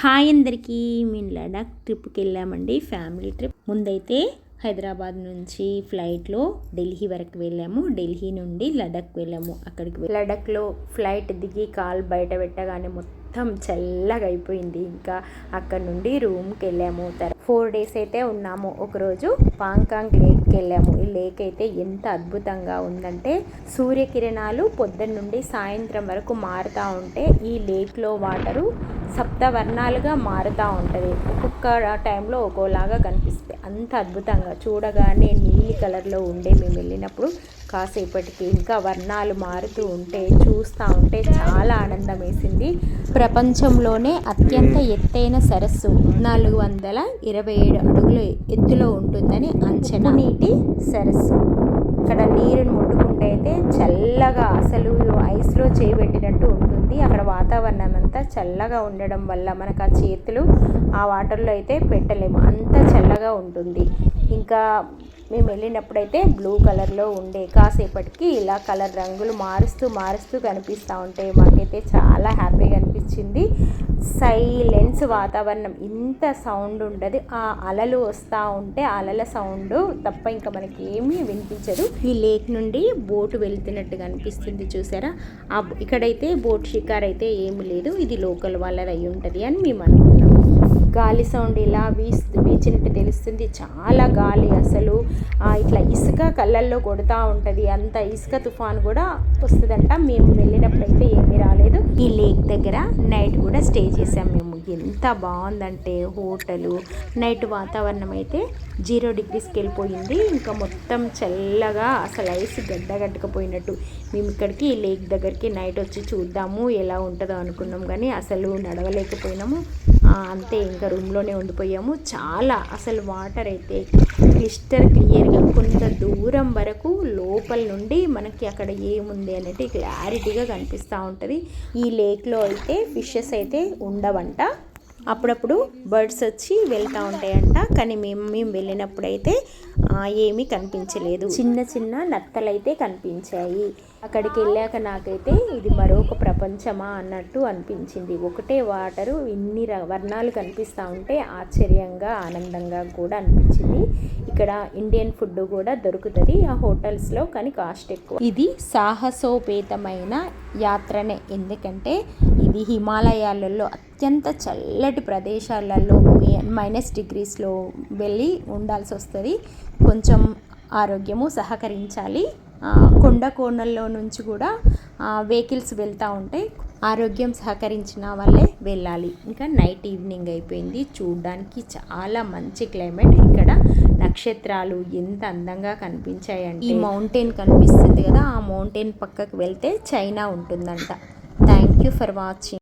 Hi అందరికీ మేము లడాక్ ట్రిప్కి వెళ్ళామండి ఫ్యామిలీ ట్రిప్. ముందైతే హైదరాబాద్ నుంచి ఫ్లైట్లో ఢిల్లీ వరకు వెళ్ళాము. ఢిల్లీ నుండి లడాక్ వెళ్ళాము అక్కడికి లడాక్లో లడఖ్లో ఫ్లైట్ దిగి కాలు బయట పెట్టగానే మొత్తం చల్లగా అయిపోయింది ఇంకా అక్కడ నుండి రూమ్కి వెళ్ళాము ఫోర్ డేస్ అయితే ఉన్నాము. ఒకరోజు పాంకాంగ్ లేక్కి వెళ్ళాము ఈ లేక్ అయితే ఎంత అద్భుతంగా ఉందంటే సూర్యకిరణాలు పొద్దున్న నుండి సాయంత్రం వరకు మారుతూ ఉంటే ఈ లేక్లో వాటరు సప్తవర్ణాలుగా మారుతూ ఉంటుంది. ఒక్కొక్క టైంలో ఒక్కోలాగా కనిపిస్తుంది అంత అద్భుతంగా. చూడగానే నీలి కలర్లో ఉండే మేము వెళ్ళినప్పుడు కాసేపటికి ఇంకా వర్ణాలు మారుతూ ఉంటే చూస్తూ ఉంటే చాలా ఆనందం వేసింది. ప్రపంచంలోనే అత్యంత ఎత్తైన సరస్సు నాలుగు వందల ఇరవై ఏడు అడుగుల ఎత్తులో ఉంటుందని అంచనా. నీటి సరస్సు. ఇక్కడ నీరుని ముట్టుకుంటే అయితే చల్లగా అసలు ఐస్లో చేయబెట్టినట్టు ఉంటుంది. అక్కడ వాతావరణం అంతా చల్లగా ఉండడం వల్ల మనకు ఆ చేతులు ఆ వాటర్లో అయితే పెట్టలేము. అంత చల్లగా ఉంటుంది. ఇంకా మేము వెళ్ళినప్పుడైతే బ్లూ కలర్లో ఉండే. కాసేపటికి ఇలా కలర్ రంగులు మారుస్తూ మారుస్తూ కనిపిస్తూ ఉంటాయి మాకైతే చాలా హ్యాపీగా అనిపించింది. సైలెన్స్ వాతావరణం. ఇంత సౌండ్ ఉండదు. ఆ అలలు వస్తూ ఉంటే అలల సౌండ్ తప్ప ఇంకా మనకి ఏమీ వినిపించదు. ఈ లేక్ నుండి బోటు వెళ్తున్నట్టుగా అనిపిస్తుంది చూసారా? ఆ ఇక్కడైతే బోట్ షికార్ అయితే ఏమీ లేదు. ఇది లోకల్ వాళ్ళది అయి ఉంటుంది అని మేము అనుకున్నాము గాలి సౌండ్ ఇలా వీస్ వీచినట్టు తెలుస్తుంది. చాలా గాలి అసలు. ఇట్లా ఇసుక కళ్ళల్లో కొడుతూ ఉంటుంది. అంత ఇసుక తుఫాన్ కూడా వస్తుందంట. మేము వెళ్ళినప్పుడైతే ఏమీ రాలేదు. ఈ లేక్ దగ్గర నైట్ కూడా స్టే చేసాం మేము. ఎంత బాగుందంటే హోటలు. నైట్ వాతావరణం అయితే జీరో డిగ్రీస్కి వెళ్ళిపోయింది. ఇంకా మొత్తం చల్లగా అసలు ఐస్ గడ్డగట్టుకపోయినట్టు మేము ఇక్కడికి ఈ లేక్ దగ్గరికి నైట్ వచ్చి చూద్దాము ఎలా ఉంటుందో అనుకున్నాం. కానీ అసలు నడవలేకపోయినాము. అంతే ఇంకా రూమ్లోనే ఉండిపోయాము. చాలా అసలు వాటర్ అయితే క్లిస్టర్ క్లియర్గా కొంత దూరం వరకు లోపల నుండి మనకి అక్కడ ఏముంది అనేది క్లారిటీగా కనిపిస్తూ ఉంటుంది. ఈ లేక్లో అయితే ఫిషెస్ అయితే ఉండవంట. అప్పుడప్పుడు బర్డ్స్ వచ్చి వెళ్తూ ఉంటాయంట. కానీ మేము మేము వెళ్ళినప్పుడైతే ఏమీ కనిపించలేదు. చిన్న చిన్న నత్తలైతే కనిపించాయి. అక్కడికి వెళ్ళాక నాకైతే ఇది మరొక ప్రపంచమా అన్నట్టు అనిపించింది. ఒకటే వాటరు ఇన్ని ర- వర్ణాలు కనిపిస్తూ ఉంటే ఆశ్చర్యంగా ఆనందంగా కూడా అనిపించింది. ఇక్కడ ఇండియన్ ఫుడ్ కూడా దొరుకుతుంది ఆ హోటల్స్లో కానీ కాస్ట్ ఎక్కువ. ఇది సాహసోపేతమైన యాత్రనే. ఎందుకంటే ఇది హిమాలయాలలో అత్యంత చల్లటి ప్రదేశాలలో మైనస్ డిగ్రీస్లో వెళ్ళి ఉండాల్సి వస్తుంది కొంచెం ఆరోగ్యము సహకరించాలి. కొండ కోణల్లో నుంచి కూడా వెహికల్స్ వెళ్తూ ఉంటాయి ఆరోగ్యం సహకరించిన వాళ్ళే వెళ్ళాలి. ఇంకా నైట్ ఈవినింగ్ అయిపోయింది. చూడడానికి చాలా మంచి క్లైమేట్ ఇక్కడ నక్షత్రాలు ఎంత అందంగా కనిపించాయంటే ఈ మౌంటైన్ కనిపిస్తుంది కదా ఆ మౌంటైన్ పక్కకు వెళ్తే చైనా ఉంటుందంట. Thank you for watching